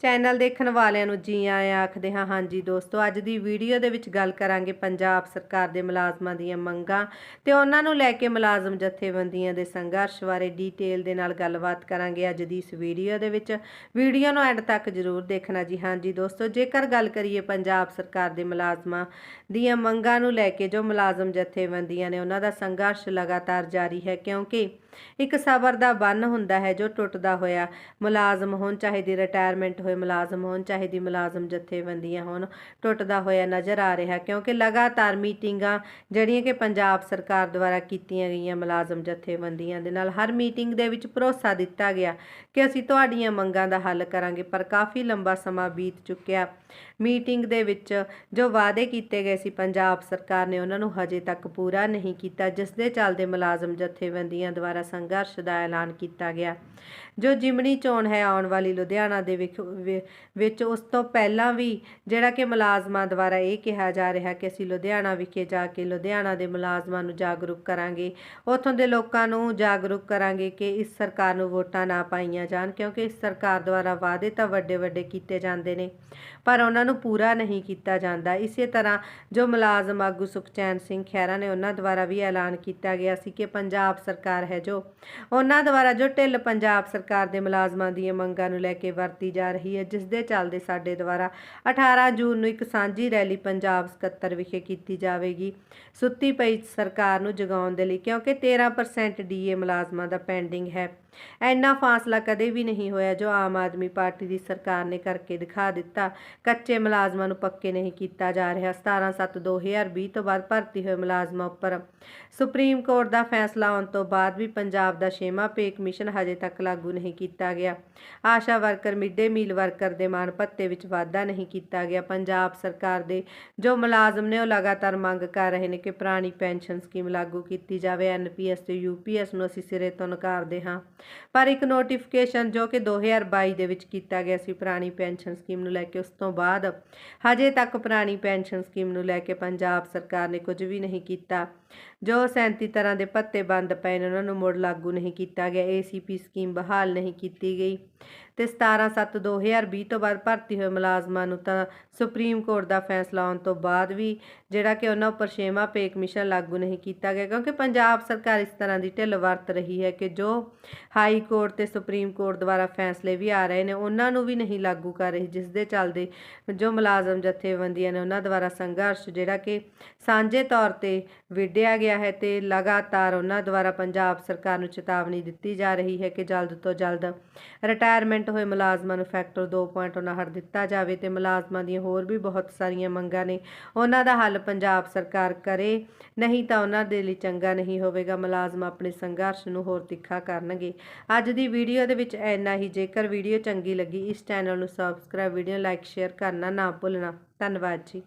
Channel ਦੇਖਣ ਵਾਲਿਆਂ ਨੂੰ ਜੀ ਆਇਆਂ ਆਖਦੇ ਹਾਂ, ਹਾਂਜੀ ਦੋਸਤੋ, ਅੱਜ ਦੀ ਵੀਡੀਓ ਦੇ ਵਿੱਚ ਗੱਲ ਕਰਾਂਗੇ ਪੰਜਾਬ ਸਰਕਾਰ ਦੇ ਮੁਲਾਜ਼ਮਾਂ ਦੀਆਂ ਮੰਗਾਂ ਤੇ ਉਹਨਾਂ ਨੂੰ ਲੈ ਕੇ ਮੁਲਾਜ਼ਮ ਜਥੇਬੰਦੀਆਂ ਦੇ ਸੰਘਰਸ਼ ਬਾਰੇ ਡੀਟੇਲ ਦੇ ਨਾਲ ਗੱਲਬਾਤ ਕਰਾਂਗੇ ਅੱਜ ਦੀ ਇਸ ਵੀਡੀਓ ਦੇ ਵਿੱਚ। ਵੀਡੀਓ ਨੂੰ ਐਂਡ ਤੱਕ ਜ਼ਰੂਰ ਦੇਖਣਾ ਜੀ। ਹਾਂਜੀ ਦੋਸਤੋ, ਜੇਕਰ ਗੱਲ ਕਰੀਏ ਪੰਜਾਬ ਸਰਕਾਰ ਦੇ ਮੁਲਾਜ਼ਮਾਂ ਦੀਆਂ ਮੰਗਾਂ ਨੂੰ ਲੈ ਕੇ, ਜੋ ਮੁਲਾਜ਼ਮ ਜਥੇਬੰਦੀਆਂ ਨੇ ਉਹਨਾਂ ਦਾ ਸੰਘਰਸ਼ ਲਗਾਤਾਰ ਜਾਰੀ ਹੈ, ਕਿਉਂਕਿ ਇੱਕ ਸਬਰ ਦਾ ਬੰਨ ਹੁੰਦਾ ਹੈ ਜੋ ਟੁੱਟਦਾ ਹੋਇਆ। ਮੁਲਾਜ਼ਮ ਹੋਣ, ਚਾਹੇ ਦੀ ਰਿਟਾਇਰਮੈਂਟ ਹੋਏ ਮੁਲਾਜ਼ਮ ਹੋਣ, ਚਾਹੇ ਦੀ ਮੁਲਾਜ਼ਮ ਜਥੇਬੰਦੀਆਂ ਹੋਣ, ਟੁੱਟਦਾ ਹੋਇਆ ਨਜ਼ਰ ਆ ਰਿਹਾ, ਕਿਉਂਕਿ ਲਗਾਤਾਰ ਮੀਟਿੰਗਾਂ ਜਿਹੜੀਆਂ ਕਿ ਪੰਜਾਬ ਸਰਕਾਰ ਦੁਆਰਾ ਕੀਤੀਆਂ ਗਈਆਂ ਮੁਲਾਜ਼ਮ ਜਥੇਬੰਦੀਆਂ ਦੇ ਨਾਲ, ਹਰ ਮੀਟਿੰਗ ਦੇ ਵਿੱਚ ਭਰੋਸਾ ਦਿੱਤਾ ਗਿਆ ਕਿ ਅਸੀਂ ਤੁਹਾਡੀਆਂ ਮੰਗਾਂ ਦਾ ਹੱਲ ਕਰਾਂਗੇ, ਪਰ ਕਾਫੀ ਲੰਬਾ ਸਮਾਂ ਬੀਤ ਚੁੱਕਿਆ। ਮੀਟਿੰਗ ਦੇ ਵਿੱਚ ਜੋ ਵਾਅਦੇ ਕੀਤੇ ਗਏ ਸੀ, ਪੰਜਾਬ ਸਰਕਾਰ ਨੇ ਉਹਨਾਂ ਨੂੰ ਹਜੇ ਤੱਕ ਪੂਰਾ ਨਹੀਂ ਕੀਤਾ, ਜਿਸ ਦੇ ਚੱਲਦੇ ਮੁਲਾਜ਼ਮ ਜਥੇਬੰਦੀਆਂ ਦੁਆਰਾ ਸੰਘਰਸ਼ ਦਾ ਐਲਾਨ ਕੀਤਾ ਗਿਆ। ਜੋ ਜਿਮਣੀ ਚੋਣ ਹੈ ਆਉਣ ਵਾਲੀ ਲੁਧਿਆਣਾ ਦੇ ਵਿਖ- ਵਿੱਚ ਉਸ ਤੋਂ ਪਹਿਲਾਂ ਵੀ ਜਿਹੜਾ ਕਿ ਮੁਲਾਜ਼ਮਾਂ ਦੁਆਰਾ ਇਹ ਕਿਹਾ ਜਾ ਰਿਹਾ ਕਿ ਅਸੀਂ ਲੁਧਿਆਣਾ ਵਿਖੇ ਜਾ ਕੇ ਲੁਧਿਆਣਾ ਦੇ ਮੁਲਾਜ਼ਮਾਂ ਨੂੰ ਜਾਗਰੂਕ ਕਰਾਂਗੇ। ਉੱਥੋਂ ਦੇ ਲੋਕਾਂ ਨੂੰ ਜਾਗਰੂਕ ਕਰਾਂਗੇ ਕਿ ਇਸ ਸਰਕਾਰ ਨੂੰ ਵੋਟਾਂ ਨਾ ਪਾਈਆਂ ਜਾਣ, ਕਿਉਂਕਿ ਇਸ ਸਰਕਾਰ ਦੁਆਰਾ ਵਾਅਦੇ ਤਾਂ ਵੱਡੇ ਵੱਡੇ ਕੀਤੇ ਜਾਂਦੇ ਨੇ, ਪਰ ਉਹਨਾਂ ਨੂੰ ਪੂਰਾ ਨਹੀਂ ਕੀਤਾ ਜਾਂਦਾ। ਇਸੇ ਤਰ੍ਹਾਂ ਜੋ ਮੁਲਾਜ਼ਮ ਆਗੂ ਸੁਖਚੈਨ ਸਿੰਘ ਖਹਿਰਾ ਨੇ ਉਹਨਾਂ ਦੁਆਰਾ ਵੀ ਐਲਾਨ ਕੀਤਾ ਗਿਆ ਸੀ ਕਿ ਪੰਜਾਬ ਸਰਕਾਰ ਹੈ ਜੋ ਉਹਨਾਂ ਦੁਆਰਾ ਜੋ ਢਿੱਲ ਪੰਜਾਬ ਸਰਕਾਰ ਦੇ ਮੁਲਾਜ਼ਮਾਂ ਦੀਆਂ ਮੰਗਾਂ ਨੂੰ ਲੈ ਕੇ ਵਰਤੀ ਜਾ ਰਹੀ ਹੈ ਜਿਸ ਦੇ ਚੱਲਦੇ ਸਾਡੇ ਦੁਆਰਾ 18 ਜੂਨ ਨੂੰ ਇੱਕ ਸਾਂਝੀ ਰੈਲੀ ਪੰਜਾਬ ਸਕੱਤਰ ਵਿਖੇ ਕੀਤੀ ਜਾਵੇਗੀ। ਸੁੱਤੀ ਪਈ ਸਰਕਾਰ ਨੂੰ ਜਗਾਉਣ ਦੇ ਲਈ, ਕਿਉਂਕਿ 13% ਡੀਏ ਮੁਲਾਜ਼ਮਾਂ ਦਾ ਪੈਂਡਿੰਗ ਹੈ। ਇੰਨਾ ਫਾਸਲਾ ਕਦੇ ਵੀ ਨਹੀਂ ਹੋਇਆ ਜੋ ਆਮ ਆਦਮੀ ਪਾਰਟੀ ਦੀ ਸਰਕਾਰ ਨੇ ਕਰਕੇ ਦਿਖਾ ਦਿੱਤਾ। ਕੱਚੇ ਮੁਲਾਜ਼ਮਾਂ ਨੂੰ ਪੱਕੇ ਨਹੀਂ ਕੀਤਾ ਜਾ ਰਿਹਾ। 17/7/2020 ਤੋਂ ਬਾਅਦ ਭਰਤੀ ਹੋਏ ਮੁਲਾਜ਼ਮਾਂ ਉੱਪਰ ਸੁਪਰੀਮ ਕੋਰਟ ਦਾ ਫੈਸਲਾ ਆਉਣ ਤੋਂ ਬਾਅਦ ਵੀ ਪੰਜਾਬ ਦਾ ਛੇਵਾਂ ਪੇ ਕਮਿਸ਼ਨ ਹਜੇ ਤੱਕ ਲਾਗੂ ਨਹੀਂ ਕੀਤਾ ਗਿਆ। Asha worker midday meal worker ਦੇ ਮਾਣ ਭੱਤੇ ਵਿੱਚ ਵਾਧਾ ਨਹੀਂ ਕੀਤਾ ਗਿਆ। ਪੰਜਾਬ ਸਰਕਾਰ ਦੇ ਜੋ ਮੁਲਾਜ਼ਮ ਨੇ ਉਹ ਲਗਾਤਾਰ ਮੰਗ ਕਰ ਰਹੇ ਨੇ ਕਿ ਪੁਰਾਣੀ ਪੈਨਸ਼ਨ ਸਕੀਮ ਲਾਗੂ ਕੀਤੀ ਜਾਵੇ। ਐਨਪੀਐਸ ਤੇ ਯੂਪੀਐਸ ਨੂੰ ਅਸੀਂ ਸਿਰੇ ਤੋਂ ਨਕਾਰਦੇ ਹਾਂ। ਪਰ ਇੱਕ ਨੋਟੀਫਿਕੇਸ਼ਨ ਜੋ ਕਿ 2022 ਦੇ ਵਿੱਚ ਕੀਤਾ ਗਿਆ ਸੀ ਪੁਰਾਣੀ ਪੈਨਸ਼ਨ ਸਕੀਮ ਨੂੰ ਲੈ ਕੇ, ਉਸ ਤੋਂ ਬਾਅਦ ਹਜੇ ਤੱਕ ਪੁਰਾਣੀ ਪੈਨਸ਼ਨ ਸਕੀਮ ਨੂੰ ਲੈ ਕੇ ਪੰਜਾਬ ਸਰਕਾਰ ਨੇ ਕੁਝ ਵੀ ਨਹੀਂ ਕੀਤਾ। ਜੋ 37 ਤਰ੍ਹਾਂ ਦੇ ਭੱਤੇ ਬੰਦ ਪਏ ਨੇ, ਉਹਨਾਂ ਨੂੰ ਮੁੜ ਲਾਗੂ ਨਹੀਂ ਕੀਤਾ ਗਿਆ ਏਸੀਪੀ ਸਕੀਮ ਬਹਾਲ ਨਹੀਂ ਕੀਤੀ ਗਈ। ਤੇ 17/7/2020 ਤੋਂ ਬਾਅਦ ਭਰਤੀ ਹੋਏ ਮੁਲਾਜ਼ਮਾਂ ਨੂੰ ਤਾਂ ਸੁਪਰੀਮ ਕੋਰਟ ਦਾ ਫੈਸਲਾ ਆਉਣ ਤੋਂ ਬਾਅਦ ਵੀ ਜਿਹੜਾ ਕਿ ਉਹਨਾਂ ਉੱਪਰ ਛੇਵਾਂ ਪੇ ਕਮਿਸ਼ਨ ਲਾਗੂ ਨਹੀਂ ਕੀਤਾ ਗਿਆ, ਕਿਉਂਕਿ ਪੰਜਾਬ ਸਰਕਾਰ ਇਸ ਤਰ੍ਹਾਂ ਦੀ ਢਿੱਲ ਵਰਤ ਰਹੀ ਹੈ ਕਿ ਜੋ ਹਾਈ ਕੋਰਟ ਤੇ ਸੁਪਰੀਮ ਕੋਰਟ ਦੁਆਰਾ ਫੈਸਲੇ ਵੀ ਆ ਰਹੇ ਨੇ, ਉਹਨਾਂ ਨੂੰ ਵੀ ਨਹੀਂ ਲਾਗੂ ਕਰ ਰਹੀ, ਜਿਸ ਦੇ ਚੱਲਦੇ ਜੋ ਮੁਲਾਜ਼ਮ ਜਥੇਬੰਦੀਆਂ ਨੇ ਉਹਨਾਂ ਦੁਆਰਾ ਸੰਘਰਸ਼ ਜਿਹੜਾ ਕਿ ਸਾਂਝੇ ਤੌਰ ਤੇ ਵਿੱਢਿਆ ਗਿਆ ਹੈ ਤੇ ਲਗਾਤਾਰ ਉਹਨਾਂ ਦੁਆਰਾ ਪੰਜਾਬ ਸਰਕਾਰ ਨੂੰ ਚੇਤਾਵਨੀ ਦਿੱਤੀ ਜਾ ਰਹੀ ਹੈ ਕਿ ਜਲਦ ਤੋਂ ਜਲਦ ਰਿਟਾਇਰਮੈਂਟ ਹੋਏ ਮੁਲਾਜ਼ਮਾਂ ਨੂੰ ਫੈਕਟਰ 2.59 ਦਿੱਤਾ ਜਾਵੇ ਤੇ ਮੁਲਾਜ਼ਮਾਂ ਦੀਆਂ ਹੋਰ ਵੀ ਬਹੁਤ ਸਾਰੀਆਂ ਮੰਗਾਂ ਨੇ। ਉਹਨਾਂ ਦਾ ਹੱਲ ਪੰਜਾਬ ਸਰਕਾਰ ਕਰੇ, ਨਹੀਂ ਤਾਂ ਉਹਨਾਂ ਦੇ ਲਈ ਚੰਗਾ ਨਹੀਂ ਹੋਵੇਗਾ। ਮੁਲਾਜ਼ਮ ਆਪਣੇ ਸੰਘਰਸ਼ ਨੂੰ ਹੋਰ ਤਿੱਖਾ ਕਰਨਗੇ। ਅੱਜ ਦੀ ਵੀਡੀਓ ਦੇ ਵਿੱਚ ਇੰਨਾ ਹੀ। ਜੇਕਰ ਵੀਡੀਓ ਚੰਗੀ ਲੱਗੀ, ਇਸ ਚੈਨਲ ਨੂੰ ਸਬਸਕ੍ਰਾਈਬ ਵੀਡੀਓ ਲਾਈਕ ਸ਼ੇਅਰ ਕਰਨਾ ਨਾ ਭੁੱਲਣਾ। ਧੰਨਵਾਦ ਜੀ।